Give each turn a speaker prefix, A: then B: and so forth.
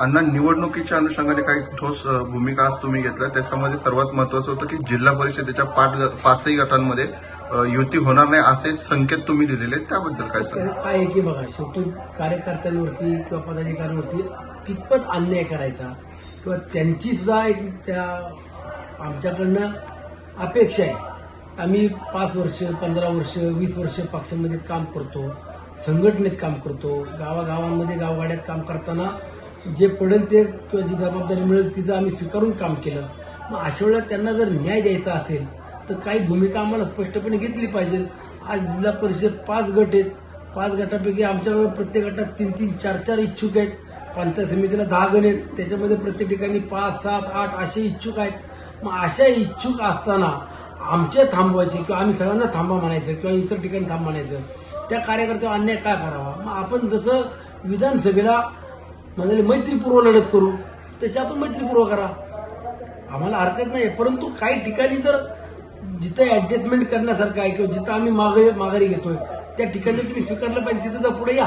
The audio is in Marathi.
A: अण्णा निवडणुकीच्या अनुषंगाने काही ठोस भूमिका आज तुम्ही घेतल्या. त्याच्यामध्ये सर्वात महत्वाचं होतं की जिल्हा परिषदेच्या पाच ग- पाचही गटांमध्ये युती होणार नाही असे संकेत तुम्ही दिलेले आहेत. त्याबद्दल काय सांगा
B: काय आहे की बघा शेवटी कार्यकर्त्यांवरती किंवा पदाधिकाऱ्यांवरती कितपत अन्याय करायचा किंवा त्यांची सुद्धा एक त्या आमच्याकडनं अपेक्षा आहे. आम्ही पाच वर्ष पंधरा वर्ष वीस वर्ष पक्षामध्ये काम करतो संघटनेत काम करतो गावागावांमध्ये गावगाड्यात काम करताना जे पडेल ते किंवा जी जबाबदारी मिळेल तिथं आम्ही स्वीकारून काम केलं. मग अशा वेळेला त्यांना जर न्याय द्यायचा असेल तर काही भूमिका आम्हाला स्पष्टपणे घेतली पाहिजे. आज जिल्हा परिषद पाच गट आहेत. पाच गटापैकी आमच्याकडे प्रत्येक गटात तीन तीन चार चार इच्छुक आहेत. पंचायत समितीला दहा गण आहेत. त्याच्यामध्ये प्रत्येक ठिकाणी पाच सात आठ असे इच्छुक आहेत. मग अशा इच्छुक असताना आमचे थांबवायचे किंवा आम्ही सगळ्यांना थांबा म्हणायचं किंवा इतर ठिकाणी थांब म्हणायचं. त्या कार्यकर्त्यावर अन्याय काय करावा? मग आपण जसं विधानसभेला म्हणाले मैत्रीपूर्व लढत करू. तशी आपण मैत्रीपूर्व करा. आम्हाला हरकत नाही परंतु काही ठिकाणी जर जिथं ऍडजस्टमेंट करण्यासारखं आहे किंवा जिथं आम्ही मागे माघारी घेतोय त्या ठिकाणी तुम्ही स्वीकारलं पाहिजे तिथं तर पुढे या.